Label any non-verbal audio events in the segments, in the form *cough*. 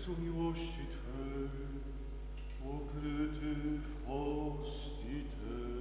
Jezu miłości Twej, ukryty w hostii Tej,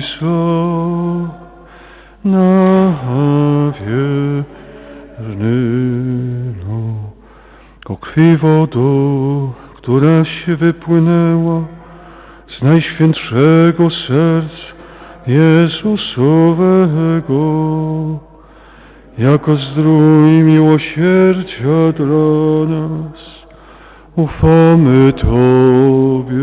są na wierny no. O krwi wodą, któraś wypłynęła z najświętszego serca Jezusowego, jako zdrój miłosierdzia dla nas ufamy Tobie,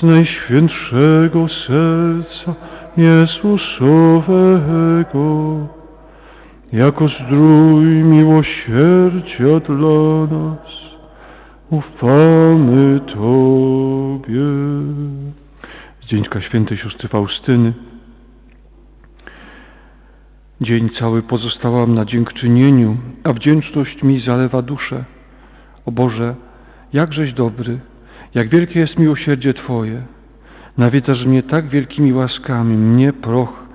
z najświętszego serca Jezusowego, jako zdrój miłosierdzia dla nas, ufamy Tobie. Z Dzieńka Świętej Siostry Faustyny. Dzień cały pozostałam na dziękczynieniu, a wdzięczność mi zalewa duszę. O Boże, jakżeś dobry, jak wielkie jest miłosierdzie Twoje. Nawiedzasz mnie tak wielkimi łaskami, mnie proch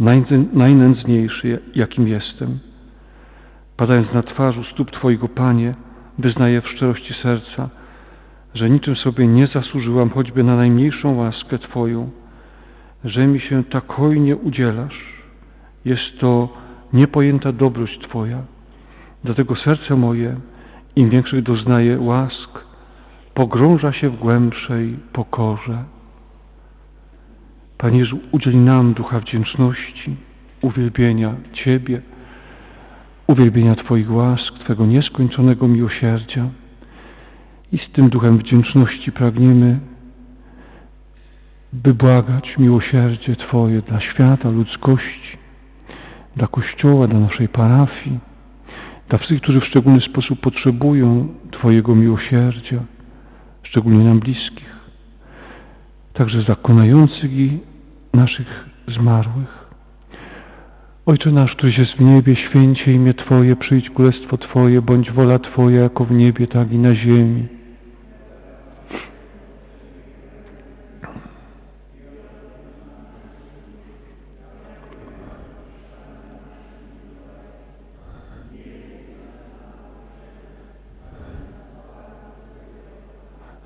najnę- najnędzniejszy, jakim jestem. Padając na twarz u stóp Twojego, Panie, wyznaję w szczerości serca, że niczym sobie nie zasłużyłam choćby na najmniejszą łaskę Twoją, że mi się tak hojnie udzielasz. Jest to niepojęta dobroć Twoja. Dlatego serce moje, im większych doznaje łask, pogrąża się w głębszej pokorze. Panie udziel nam ducha wdzięczności, uwielbienia Ciebie, uwielbienia Twoich łask, Twego nieskończonego miłosierdzia. I z tym duchem wdzięczności pragniemy, by błagać miłosierdzie Twoje dla świata, ludzkości, dla Kościoła, dla naszej parafii, dla wszystkich, którzy w szczególny sposób potrzebują Twojego miłosierdzia, szczególnie nam bliskich, także zakonających i naszych zmarłych. Ojcze nasz, któryś jest w niebie, święcie imię Twoje, przyjdź królestwo Twoje, bądź wola Twoja jako w niebie, tak i na ziemi.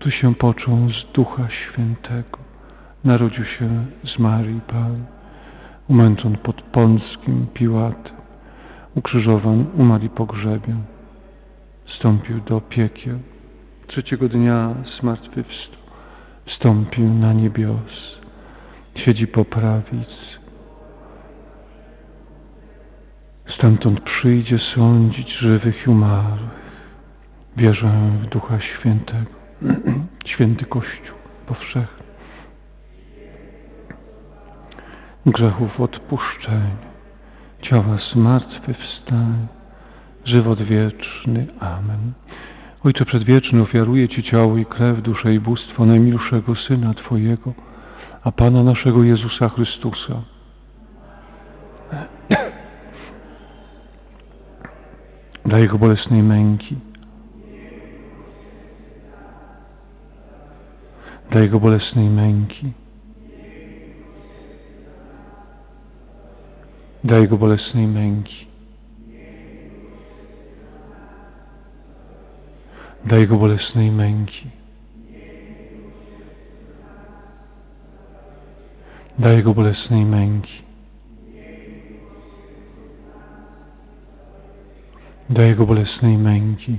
który się począł z Ducha Świętego, narodził się z Marii Pan, umęczon pod Pąckim Piłatem, ukrzyżowan, umarł i pogrzebie, wstąpił do piekieł, trzeciego dnia zmartwychwstał, wstąpił na niebios, siedzi po prawicy, stamtąd przyjdzie sądzić żywych i umarłych. Wierzę w Ducha Świętego, *clears throat* święty Kościół powszechny, grzechów odpuszczenie, ciała zmartwychwstań, żywot wieczny. Amen. Ojcze Przedwieczny, ofiaruję Ci ciało i krew, duszę i bóstwo najmilszego Syna Twojego, a Pana naszego Jezusa Chrystusa, *clears throat* dla Jego bolesnej męki, dla Jego bolesnej męki, dla Jego bolesnej męki, dla Jego bolesnej męki, dla Jego bolesnej męki. dla Jego bolesnej męki,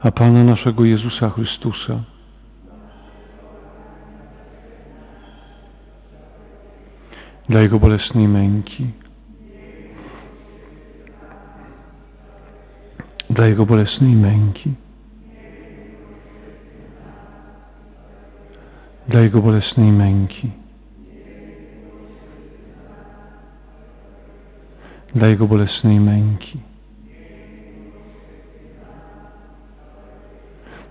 a Pana naszego Jezusa Chrystusa. Dla Jego bolesnej męki, dla Jego bolesnej męki, dla Jego bolesnej męki. dla Jego bolesnej męki,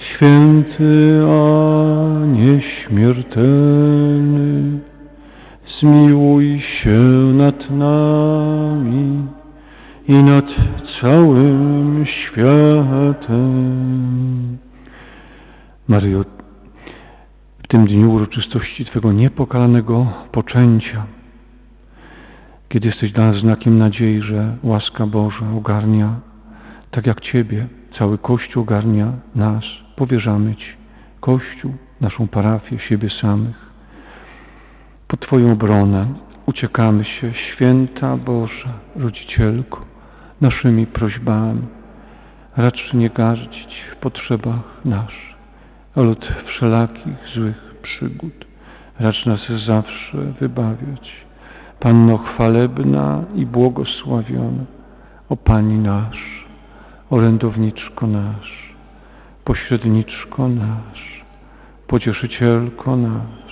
święty a nieśmiertelny, zmiłuj się nad nami i nad całym światem. Maryjo, w tym dniu uroczystości Twego niepokalanego poczęcia, kiedy jesteś dla nas znakiem nadziei, że łaska Boża ogarnia, tak jak Ciebie, cały Kościół ogarnia nas, powierzamy Ci Kościół, naszą parafię, siebie samych pod Twoją obronę uciekamy się, święta Boża, Rodzicielko, naszymi prośbami. Racz nie gardzić w potrzebach naszych, ale od wszelakich złych przygód. Racz nas zawsze wybawiać. Panno chwalebna i błogosławiona, o Pani nasz, orędowniczko nasz, pośredniczko nasz, pocieszycielko nasz,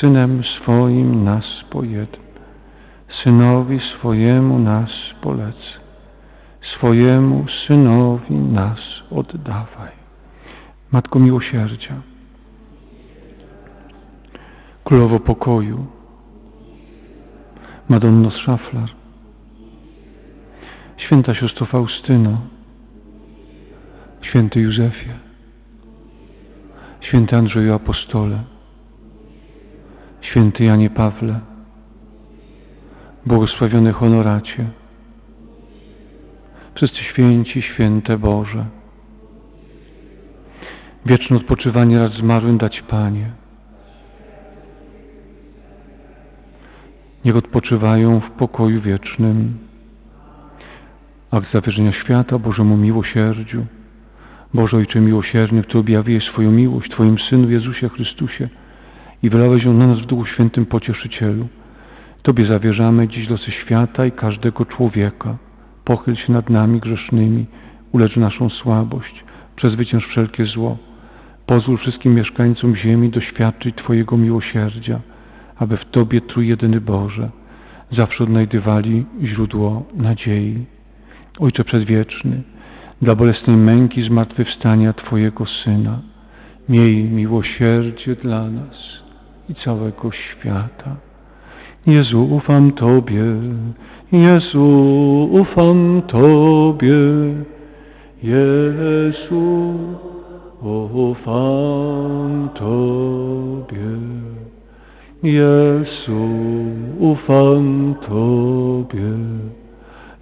Synem swoim nas pojedm, Synowi swojemu nas polecę, swojemu Synowi nas oddawaj. Matko Miłosierdzia, Królowo Pokoju, Madonno z Szaflar, Święta Siostro Faustyno, Święty Józefie, Święty Andrzeju Apostole, Święty Janie Pawle, błogosławiony honoracie, wszyscy święci, święte Boże, wieczne odpoczywanie raz zmarłym dać Panie. Niech odpoczywają w pokoju wiecznym. Akt zawierzenia świata Bożemu miłosierdziu. Boże Ojcze miłosierny, Który objawiłeś swoją miłość Twoim Synu Jezusie Chrystusie, i wylałeś ją na nas w Duchu Świętym Pocieszycielu. Tobie zawierzamy dziś losy świata i każdego człowieka. Pochyl się nad nami grzesznymi, ulecz naszą słabość, przezwycięż wszelkie zło. Pozwól wszystkim mieszkańcom ziemi doświadczyć Twojego miłosierdzia, aby w Tobie Trójjedyny Boże zawsze odnajdywali źródło nadziei. Ojcze Przedwieczny, dla bolesnej męki zmartwychwstania Twojego Syna, miej miłosierdzie dla nas i całego świata. Jezu, ufam Tobie, Jezu, ufam Tobie, Jezu, ufam Tobie, Jezu, ufam Tobie,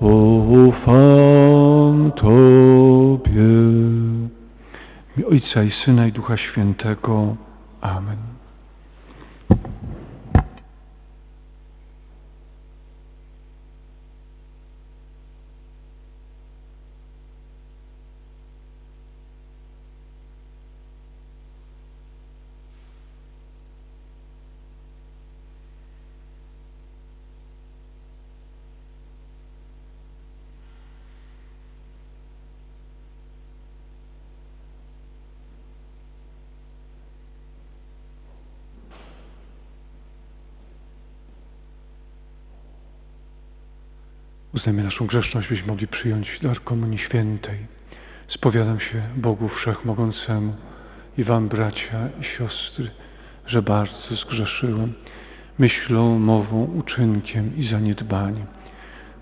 ufam Tobie. Imię Ojca i Syna i Ducha Świętego. Amen. Uznajmy naszą grzeszność, byśmy mogli przyjąć dar Komunii Świętej. Spowiadam się Bogu Wszechmogącemu i Wam, bracia i siostry, że bardzo zgrzeszyłem myślą, mową, uczynkiem i zaniedbaniem.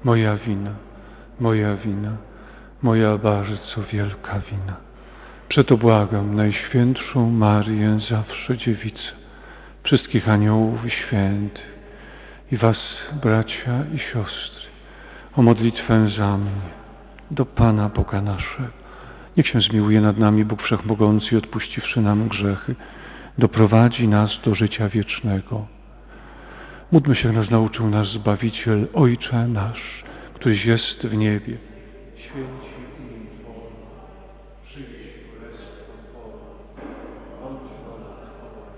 Moja wina, moja wina, moja bardzo wielka wina. Przeto błagam Najświętszą Marię, zawsze dziewicę, wszystkich aniołów i świętych i Was, bracia i siostry, o modlitwę za mnie, do Pana Boga naszego. Niech się zmiłuje nad nami Bóg Wszechmogący odpuściwszy nam grzechy, doprowadzi nas do życia wiecznego. Módlmy się, nas nauczył nasz Zbawiciel, Ojcze nasz, któryś jest w niebie. Święci imię Twoje, przyjdź królestwo Twoje, bądź wola Twoja,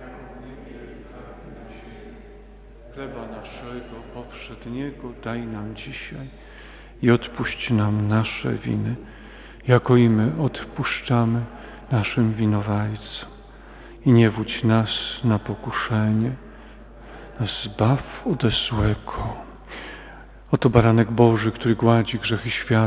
jako w niebie, tak i na ziemi. Chleba naszego powszedniego daj nam dzisiaj i odpuść nam nasze winy, jako i my odpuszczamy naszym winowajcom. I nie wódź nas na pokuszenie, zbaw ode złego. Oto baranek Boży, który gładzi grzechy świata.